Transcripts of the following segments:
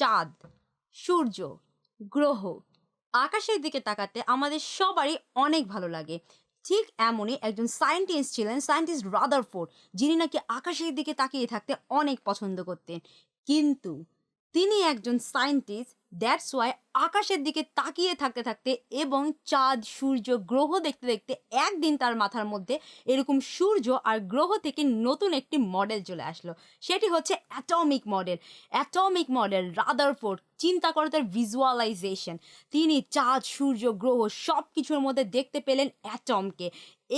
চাঁদ, সূর্য, গ্রহ। আকাশের দিকে তাকাতে আমাদের সবারই অনেক ভালো লাগে। ঠিক এমনই একজন সায়েন্টিস্ট ছিলেন সায়েন্টিস্ট রাদারফোর্ড যিনি নাকি আকাশের দিকে তাকিয়ে থাকতে অনেক পছন্দ করতেন। কিন্তু তিনি একজন সায়েন্টিস্ট দ্যাটস ওয়াই আকাশের দিকে তাকিয়ে থাকতে থাকতে এবং চাঁদ, সূর্য, গ্রহ দেখতে দেখতে একদিন তার মাথার মধ্যে এরকম সূর্য আর গ্রহ থেকে নতুন একটি মডেল চলে আসলো। সেটি হচ্ছে atomic model atomic model Rutherford চিন্তা করে তার ভিজুয়ালাইজেশন তিনি চাঁদ, সূর্য, গ্রহ সব কিছুর মধ্যে দেখতে পেলেন অ্যাটমকে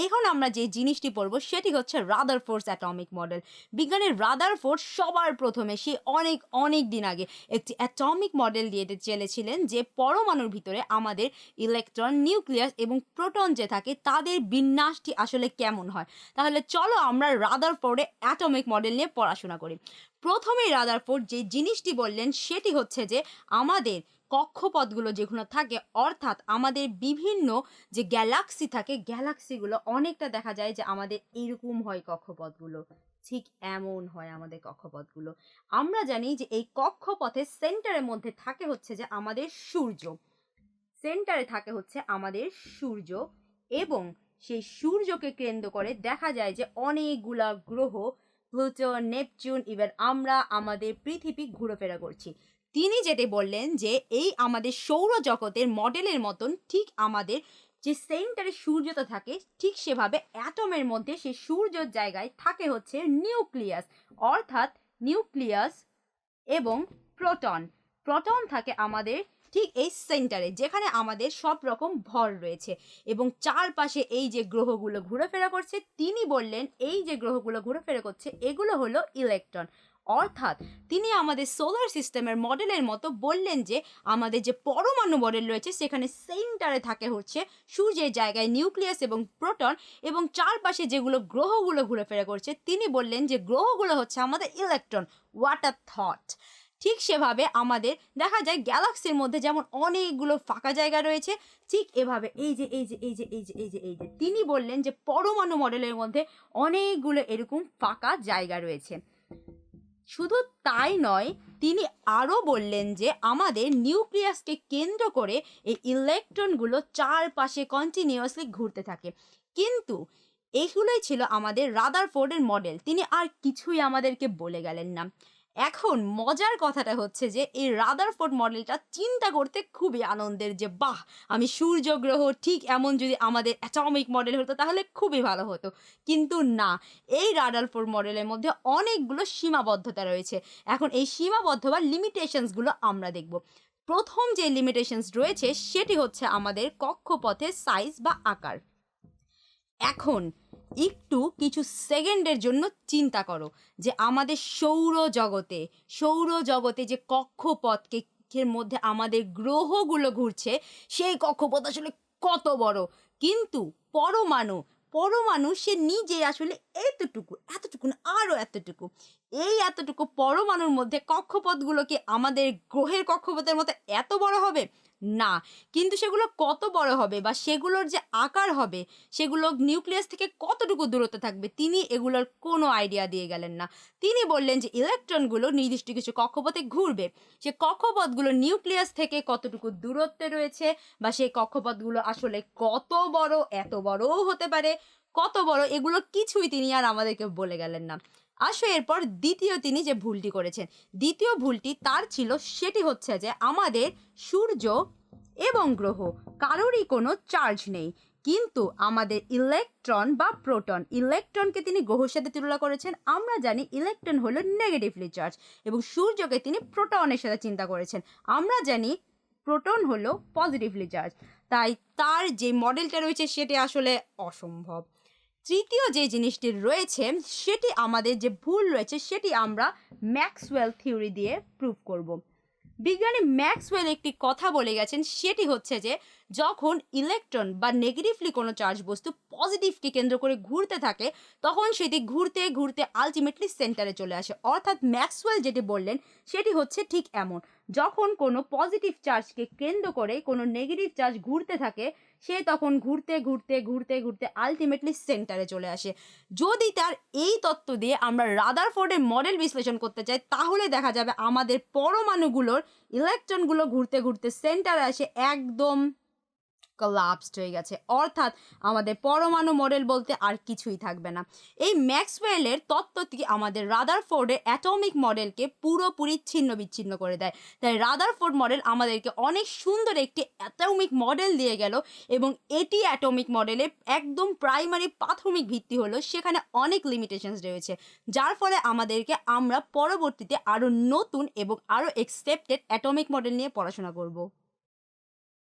এখন আমরা যে জিনিসটি পড়ব, সেটি হচ্ছে রাদার ফোর্স অ্যাটমিক মডেল বিজ্ঞানের রাদার ফোর্স সবার প্রথমে, সে অনেক অনেক দিন আগে একটি অ্যাটমিক মডেল দিয়ে চলেছিলেন যে পরমাণুর ভিতরে আমাদের ইলেকট্রন নিউক্লিয়াস এবং প্রোটন যে থাকে, তাদের বিন্যাসটি আসলে কেমন হয়? তাহলে চলো আমরা রাদার ফোর্ডে অ্যাটমিক মডেল নিয়ে পড়াশোনা করি। প্রথমেই রাদারফোর্ড যে জিনিসটি বললেন, সেটি হচ্ছে যে আমাদের কক্ষপথগুলো যেগুলো থাকে, অর্থাৎ আমাদের বিভিন্ন যে গ্যালাক্সি থাকে গ্যালাক্সিগুলো অনেকটা দেখা যায় যে আমাদের এরকম হয় কক্ষপথগুলো। ঠিক এমন হয় আমাদের কক্ষপথগুলো। আমরা জানি যে এই কক্ষপথের সেন্টারের মধ্যে থাকে হচ্ছে যে আমাদের সূর্য। সেন্টারে থাকে হচ্ছে আমাদের সূর্য এবং সেই সূর্যকে কেন্দ্র করে দেখা যায় যে অনেকগুলা গ্রহ, প্লুটো, নেপচুন ইভেন আমরা আমাদের পৃথিবী ঘুরেফেরা করছি। তিনি যেটি বললেন যে এই আমাদের সৌরজগতের মডেলের মতন ঠিক আমাদের যে সেন্টারে সূর্যটা থাকে, ঠিক সেভাবে অ্যাটমের মধ্যে সেই সূর্যর জায়গায় থাকে হচ্ছে নিউক্লিয়াস, অর্থাৎ নিউক্লিয়াস এবং প্রোটন। প্রোটন থাকে আমাদের ঠিক এই সেন্টারে যেখানে আমাদের সব রকম ভর রয়েছে এবং চারপাশে এই যে গ্রহগুলো ঘোরাফেরা করছে, তিনি বললেন এই যে গ্রহগুলো ঘোরাফেরা করছে, এগুলো হলো ইলেকট্রন। অর্থাৎ তিনি আমাদের সোলার সিস্টেমের মডেলের মতো বললেন যে, আমাদের যে পরমাণু মডেল রয়েছে, সেখানে সেন্টারে থাকে হচ্ছে সূর্যের জায়গায় নিউক্লিয়াস এবং প্রোটন এবং চারপাশে যেগুলো গ্রহগুলো ঘুরেফেরা করছে, তিনি বললেন যে গ্রহগুলো হচ্ছে আমাদের ইলেকট্রন ওয়াটার থট ঠিক সেভাবে আমাদের দেখা যায় গ্যালাক্সির মধ্যে যেমন অনেকগুলো ফাঁকা জায়গা রয়েছে, ঠিক এভাবে এই যে এই যে এই যে এই যে এই যে এই যে, তিনি বললেন যে পরমাণু মডেলের মধ্যে অনেকগুলো এরকম ফাঁকা জায়গা রয়েছে। শুধু তাই নয়, তিনি আরও বললেন যে আমাদের নিউক্লিয়াসকে কেন্দ্র করে এই ইলেকট্রনগুলো চারপাশে কন্টিনিউয়াসলি ঘুরতে থাকে। কিন্তু এগুলোই ছিল আমাদের রাদার ফোর্ডের মডেল তিনি আর কিছুই আমাদেরকে বলে গেলেন না। এখন মজার কথাটা হচ্ছে যে, এই রাদারফোর্ড মডেলটা চিন্তা করতে খুবই আনন্দের যে, বাহ, আমি সূর্য গ্রহ ঠিক এমন যদি আমাদের অ্যাটমিক মডেল হতো, তাহলে খুবই ভালো হতো। কিন্তু না, এই রাদারফোর্ড মডেলের মধ্যে অনেকগুলো সীমাবদ্ধতা রয়েছে। এখন এই সীমাবদ্ধ বা লিমিটেশনসগুলো আমরা দেখব। প্রথম যে লিমিটেশনস রয়েছে, সেটি হচ্ছে আমাদের কক্ষপথের সাইজ বা আকার। এখন একটু কিছু সেকেন্ডের জন্য চিন্তা করো যে আমাদের সৌর জগতে সৌর জগতে যে কক্ষপথকে মধ্যে আমাদের গ্রহগুলো ঘুরছে, সেই কক্ষপথ আসলে কত বড়? কিন্তু পরমাণু পরমাণু সে নিজে আসলে এতটুকু এতটুকু না আরও এতটুকু। এই এতটুকু পরমাণুর মধ্যে কক্ষপথগুলো কি আমাদের গ্রহের কক্ষপথের মতো এত বড় হবে? না। কিন্তু সেগুলো কত বড় হবে বা সেগুলোর যে আকার হবে, সেগুলো নিউক্লিয়াস থেকে কতটুকু দূরত্ব থাকবে, তিনি এগুলোর কোনো আইডিয়া দিয়ে গেলেন না। তিনি বললেন যে ইলেকট্রনগুলো নির্দিষ্ট কিছু কক্ষপথে ঘুরবে। সে কক্ষপথগুলো নিউক্লিয়াস থেকে কতটুকু দূরত্বে রয়েছে বা সেই কক্ষপথগুলো আসলে কত বড়, এত বড়ও হতে পারে, কত বড়, এগুলো কিছুই তিনি আর আমাদেরকে বলে গেলেন না। আসো এরপর দ্বিতীয় তিনি যে ভুলটি করেছেন, দ্বিতীয় ভুলটি তার ছিল সেটি হচ্ছে যে আমাদের সূর্য এবং গ্রহ কারোরই কোনো চার্জ নেই। কিন্তু আমাদের ইলেকট্রন বা প্রোটন ইলেকট্রনকে তিনি গ্রহের সাথে তুলনা করেছেন, আমরা জানি ইলেকট্রন হলো নেগেটিভলি চার্জ এবং সূর্যকে তিনি প্রোটনের সাথে চিন্তা করেছেন, আমরা জানি প্রোটন হলো পজিটিভলি চার্জ তাই তার যে মডেলটা রয়েছে সেটি আসলে অসম্ভব। তৃতীয় যে জিনিসটি রয়েছে, সেটি আমাদের যে ভুল রয়েছে, সেটি আমরা ম্যাক্সওয়েল থিওরি দিয়ে প্রুভ করব। বিজ্ঞানী ম্যাক্সওয়েল একটি কথা বলে গেছেন, সেটি হচ্ছে যে, যখন ইলেকট্রন বা নেগেটিভলি কোনো চার্জ বস্তু পজিটিভকে কেন্দ্র করে ঘুরতে থাকে, তখন সেটি ঘুরতে ঘুরতে আলটিমেটলি সেন্টারে চলে আসে। অর্থাৎ ম্যাক্সওয়েল যেটি বললেন, সেটি হচ্ছে ঠিক এমন। যখন কোনো পজিটিভ চার্জকে কেন্দ্র করে কোনো নেগেটিভ চার্জ ঘুরতে থাকে, সে তখন ঘুরতে ঘুরতে ঘুরতে ঘুরতে আলটিমেটলি সেন্টারে চলে আসে। যদি তার এই তত্ত্ব দিয়ে আমরা রাদার ফোর্ডের মডেল বিশ্লেষণ করতে চাই, তাহলে দেখা যাবে আমাদের পরমাণুগুলোর ইলেকট্রনগুলো ঘুরতে ঘুরতে সেন্টারে আসে একদম কলাপসড হয়ে গেছে। অর্থাৎ আমাদের পরমাণু মডেল বলতে আর কিছুই থাকবে না। এই ম্যাক্সওয়েলের তত্ত্বটি আমাদের রাদারফোর্ডের অ্যাটমিক মডেলকে পুরোপুরি ছিন্ন বিচ্ছিন্ন করে দেয়। তাই রাদারফোর্ড মডেল আমাদেরকে অনেক সুন্দর একটি অ্যাটমিক মডেল দিয়ে গেল এবং এটি অ্যাটমিক মডেলে একদম প্রাইমারি প্রাথমিক ভিত্তি হলো। সেখানে অনেক লিমিটেশনস রয়েছে। যার ফলে আমাদেরকে আমরা পরবর্তীতে আরও নতুন এবং আরও এক্সেপ্টেড অ্যাটমিক মডেল নিয়ে পড়াশোনা করব।